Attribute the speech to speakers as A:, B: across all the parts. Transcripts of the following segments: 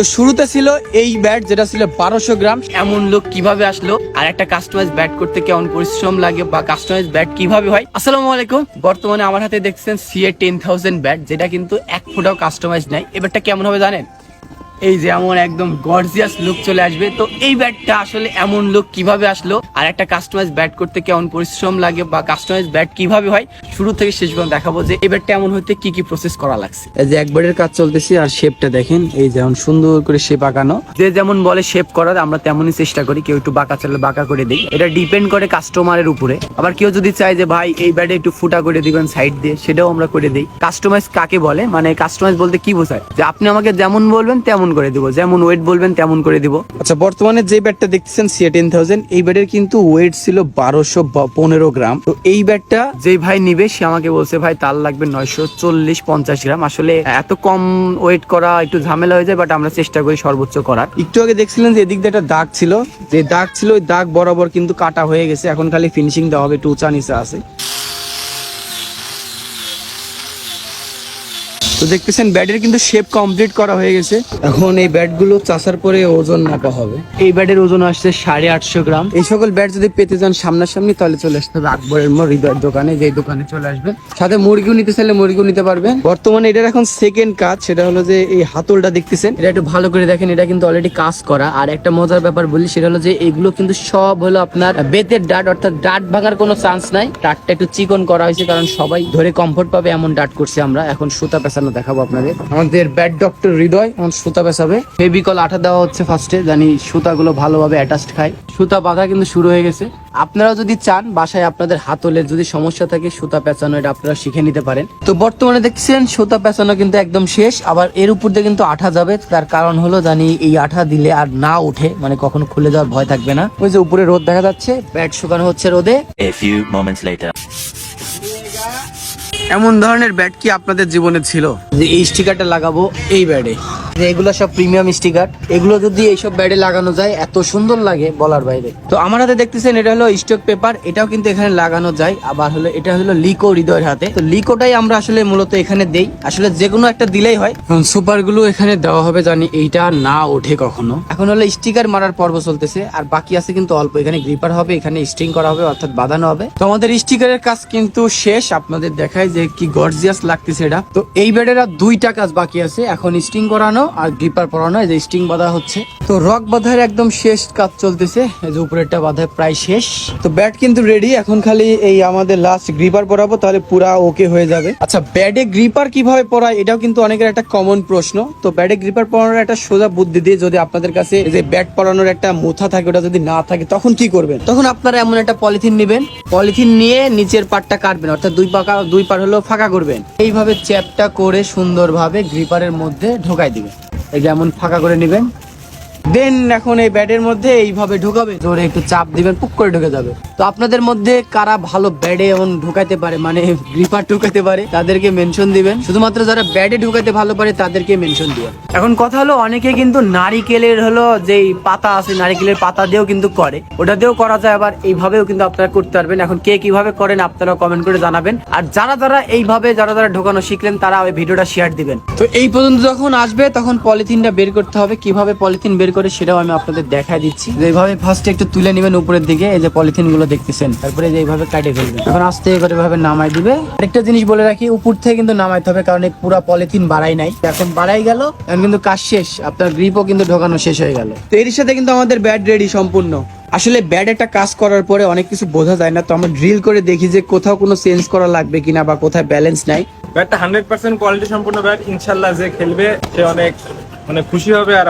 A: তো শুরুতে ছিল এই ব্যাট যেটা ছিল বারোশো গ্রাম। এমন লোক কীভাবে আসলো? আর একটা কাস্টমাইজ ব্যাট করতে কেমন পরিশ্রম লাগে বা কাস্টমাইজ ব্যাট কীভাবে হয়? আসসালামু আলাইকুম। বর্তমানে আমার হাতে দেখছেন সিএ টেন থাউজেন্ড ব্যাট যেটা কিন্তু এক ফুটাও কাস্টমাইজ নাই। এবারটা কেমন হবে জানেন? এই যে এমন একদম গর্জিয়াস লুক চলে আসবে। তো এই ব্যাটটা আসলে এমন লুক কীভাবে আসলো? আর একটা কাস্টমাইজ ব্যাট করতে কেমন পরিশ্রম লাগে বা কাস্টমাইজ ব্যাট কীভাবে হয়? শুরু থেকে শেষ পর্যন্ত দেখাবো যে এই ব্যাটটা এমন হতে কি কি প্রসেস করা লাগছে। এই যে এক ব্যাটের কাজ চলতেছে আর শেপটা দেখেন এই যেমন সুন্দর করে শেপ আঁকানো। যে যেমন বলে শেপ করার আমরা তেমনই চেষ্টা করি কেউ একটু বাঁকা চালে বাঁকা করে দিই। এটা ডিপেন্ড করে কাস্টমারের উপরে। আবার কেউ যদি চায় যে ভাই এই ব্যাটে একটু ফুটা করে দিবেন সাইড দিয়ে সেটাও আমরা করে দিই। কাস্টমাইজ কাকে বলে? মানে কাস্টমাইজ বলতে কি বোঝায়? যে আপনি আমাকে যেমন বলবেন তেমন করে দিব যেমন ওয়েট বলবেন তেমন করে দিব। আচ্ছা বর্তমানে যে ব্যাটটা দেখতেছেন সিএ টেন থাউজেন্ড এই ব্যাটের কিন্তু ওয়েট ছিল বারোশো পনেরো গ্রাম। তো এই ব্যাটটা যেই ভাই নিবে সে আমাকে বলছে ভাই তার লাগবে নয়শো চল্লিশ পঞ্চাশ গ্রাম। আসলে এত কম ওয়েট করা একটু ঝামেলা হয়ে যায় বাট আমরা চেষ্টা করি সর্বোচ্চ করার। একটু আগে দেখছিলেন যে এদিক দিয়ে একটা দাগ ছিল। যে দাগ ছিল ওই দাগ বরাবর কিন্তু কাটা হয়ে গেছে। এখন খালি ফিনিশিং দেওয়া হবে একটু উঁচা নিচে আছে। তো দেখতেছেন ব্যাটের কিন্তু শেপ কমপ্লিট করা হয়ে গেছে। এখন এই ব্যাটগুলো চাষার পরে ওজন মাপা হবে। এই ব্যাটের ওজন আসছে সাড়ে আটশো গ্রাম। এই সকল ব্যাট যদি পেতে যান সামনাসামনি তাহলে চলে আসতে হবে আকবরের মোড় হৃদয়ের দোকানে যে দোকানে চলে আসবেন। সাথে মুরগিও নিতে চাইলে মুরগিও নিতে পারবেন। বর্তমানে এটার এখন সেকেন্ড কাজ সেটা হলো যে এই হাতলটা দেখতেছেন। এটা একটু ভালো করে দেখেন এটা কিন্তু অলরেডি কাজ করা। আর একটা মজার ব্যাপার বলি সেটা হলো যে এগুলো কিন্তু সব হলো আপনার বেতের ডাট অর্থাৎ ডাট ভাঙার কোনো চান্স নাই। ডাটটা একটু চিকন করা হয়েছে কারণ সবাই ধরে কমফোর্ট পাবে এমন ডাট করছি আমরা। এখন সুতা পেছানো দেখাবো আপনাদের। আমাদের ব্যাট ডক্টর হৃদয় এখন সুতা পেছাবে ফেবিকল আঠা দেওয়া হচ্ছে ফার্স্টে জানি সুতাগুলো ভালোভাবে অ্যাটাচড খায়। সুতা বাঁধা কিন্তু শুরু হয়ে গেছে। আপনারাও যদি চান, বাসায় আপনাদের হাতলের যদি সমস্যা থাকে, সুতা পেঁচানো এটা আপনারা শিখে নিতে পারেন। তো বর্তমানে দেখছেন, সুতা পেঁচানো কিন্তু একদম শেষ, আবার এর উপর দিয়ে কিন্তু আঠা যাবে। তার কারণ হলো, জানি এই আঠা দিলে আর না উঠে মানে কখনো খুলে যাওয়ার ভয় থাকবে না। ওই যে উপরে রোদ দেখা যাচ্ছে ব্যাট শুকানো হচ্ছে রোদে।
B: A few moments later.
A: এমন ধরনের ব্যাট কি আপনাদের জীবনে ছিল? যে এই স্টিকারটা লাগাবো এই ব্যাটে এগুলো সব প্রিমিয়াম স্টিকার এগুলো যদি এইসব ব্যাডে লাগানো যায়, এত সুন্দর লাগে বলার বাইরে। তো আমার হাতে দেখতেছেন, এটা হলো স্টক পেপার এটাও কিন্তু এখানে লাগানো যায়। আবার হলো, এটা হলো লিকো হৃদয়ের হাতে। তো লিকোটাই আমরা আসলে মূলত এখানে দেই। আসলে যে কোনো একটা দিলেই হয়। সুপারগুলো এখানে দেওয়া হবে, জানি এইটা না ওঠে কখনো। এখন হলো স্টিকার মারার পর্ব চলতেছে, আর বাকি আছে কিন্তু অল্প। এখানে গ্রিপার হবে, এখানে স্ট্রিং করা হবে, অর্থাৎ বাঁধানো হবে। তো আমাদের স্টিকারের কাজ কিন্তু শেষ। আপনাদের দেখায় যে কি গর্জিয়াস লাগতেছে এটা। তো এই ব্যাডের আর দুইটা কাজ বাকি আছে। এখন স্ট্রিং করানো আর গ্রিপার পরানো, এই যে স্ট্রিং বাঁধা হচ্ছে। তো রক বাঁধার একদম শেষ কাজ চলতেছে, এই যে উপরেরটা বাঁধা প্রায় শেষ। তো ব্যাট কিন্তু রেডি এখন খালি এই আমাদের লাস্ট গ্রিপার পরাবো, তাহলে পুরা ওকে হয়ে যাবে। আচ্ছা ব্যাডে গ্রিপার কীভাবে পরায়, এটাও কিন্তু অনেকের একটা কমন প্রশ্ন। তো ব্যাডে গ্রিপার পরানোর একটা সোজা বুদ্ধি দিয়ে যদি আপনাদের কাছে যে ব্যাট পরানোর একটা মুথা থাকে, ওটা যদি না থাকে, তখন কি করবেন? তখন আপনারা এমন একটা পলিথিন নেবেন। পলিথিন নিয়ে নিচের পাটটা কাটবেন, অর্থাৎ দুই পাকা দুই পার হলো ফাঁকা করবেন। এইভাবে চ্যাপটা করে সুন্দরভাবে গ্রিপারের মধ্যে ঢোকাই দিবেন। এই যেমন ফাঁকা করে নেবেন। দেন এখন এই ব্যাটের মধ্যে এইভাবে ঢোকাবে। জোরে একটু চাপ দিবেন, পুক করে ঢুকে যাবে। তো আপনাদের মধ্যে কারা ভালো ব্যাডে এমন ঢুকাইতে পারে? মানে গ্রিপার ঢুকাইতে পারে তাদেরকে মেনশন দিবেন। শুধুমাত্র যারা ব্যাডে ঢুকাইতে ভালো পারে তাদেরকে মেনশন দিবেন। এখন কথা হলো অনেকে কিন্তু নারিকেলের হলো যেই পাতা আছে নারিকেলের পাতা দিয়েও কিন্তু করে। ওটা দিয়েও করা যায় আবার এইভাবেও কিন্তু আপনারা করতে পারবেন। এখন কে কীভাবে করেন আপনারা কমেন্ট করে জানাবেন। আর যারা যারা এইভাবে যারা যারা ঢোকানো শিখলেন তারা ওই ভিডিওটা শেয়ার দিবেন। তো এই পর্যন্ত যখন আসবে তখন পলিথিনটা বের করতে হবে। কীভাবে পলিথিন বের করে সেটাও আমি আপনাদের দেখাই দিচ্ছি। এইভাবে ফার্স্টে একটু তুলে নেবেন উপরের দিকে এই যে পলিথিনগুলো দেখতেছেন। তারপরে যে এইভাবে কাটে ফেলবেন এখন আস্তে করে এভাবে নামাই দিবে। আরেকটা জিনিস বলে রাখি উপর থেকে কিন্তু নামাইতে হবে কারণ এই পুরো পলিথিন বাড়াই নাই। এখন বাড়াই গেল এখন কিন্তু কাজ শেষ। আপনার গ্রিপও কিন্তু ঢোকানো শেষ হয়ে গেল। তো এর সাথে কিন্তু আমাদের ব্যাট রেডি সম্পূর্ণ। আসলে ব্যাড একটা কাজ করার পরে অনেক কিছু বোঝা যায় না তো আমরা ড্রিল করে দেখি যে কোথাও কোনো চেঞ্জ করা লাগবে কিনা বা কোথায় ব্যালেন্স নাই।
C: ব্যাটটা হান্ড্রেড পার্সেন্ট কোয়ালিটি সম্পূর্ণ ব্যাট ইনশাল্লাহ যে খেলবে সে অনেক মানে খুশি হবে আর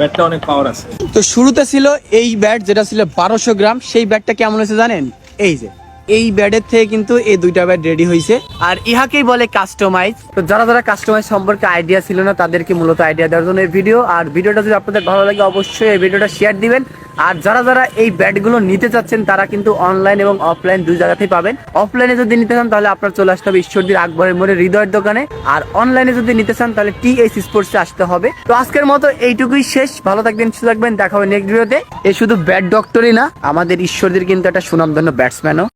C: ব্যাটটা অনেক পাওয়ার আছে।
A: তো শুরুতে ছিল এই ব্যাট যেটা ছিল বারোশো গ্রাম, সেই ব্যাটটা কেমন হয়েছে জানেন? এই যে, এই ব্যাডের থেকে কিন্তু এই দুইটা ব্যাড রেডি হয়েছে আর ইহাকেই বলে কাস্টমাইজ তো যারা যারা কাস্টমাইজ সম্পর্কে আইডিয়া ছিল না, তাদেরকে মূলত আইডিয়া দেওয়ার জন্য এই ভিডিও আর ভিডিওটা যদি আপনাদের ভালো লাগে, অবশ্যই এই ভিডিওটা শেয়ার দিবেন। আর যারা যারা এই ব্যাটগুলো নিতে চাচ্ছেন, তারা কিন্তু অনলাইন এবং অফলাইন দুই জায়গাতেই পাবেন। অফলাইনে যদি নিতে চান, তাহলে আপনার চলে আসতে হবে ঈশ্বরদীর আকবরের মোড়ে হৃদয়ের দোকানে। আর অনলাইনে যদি নিতে চান, তাহলে টি এস স্পোর্টসে আসতে হবে। তো আজকের মতো এইটুকুই শেষ। ভালো থাকবেন, সুস্থ থাকবেন, দেখা হবে নেক্সট ভিডিওতে এ শুধু ব্যাট ডক্টরই না, আমাদের ঈশ্বরদের কিন্তু একটা সুনামধন্য ব্যাটসম্যানও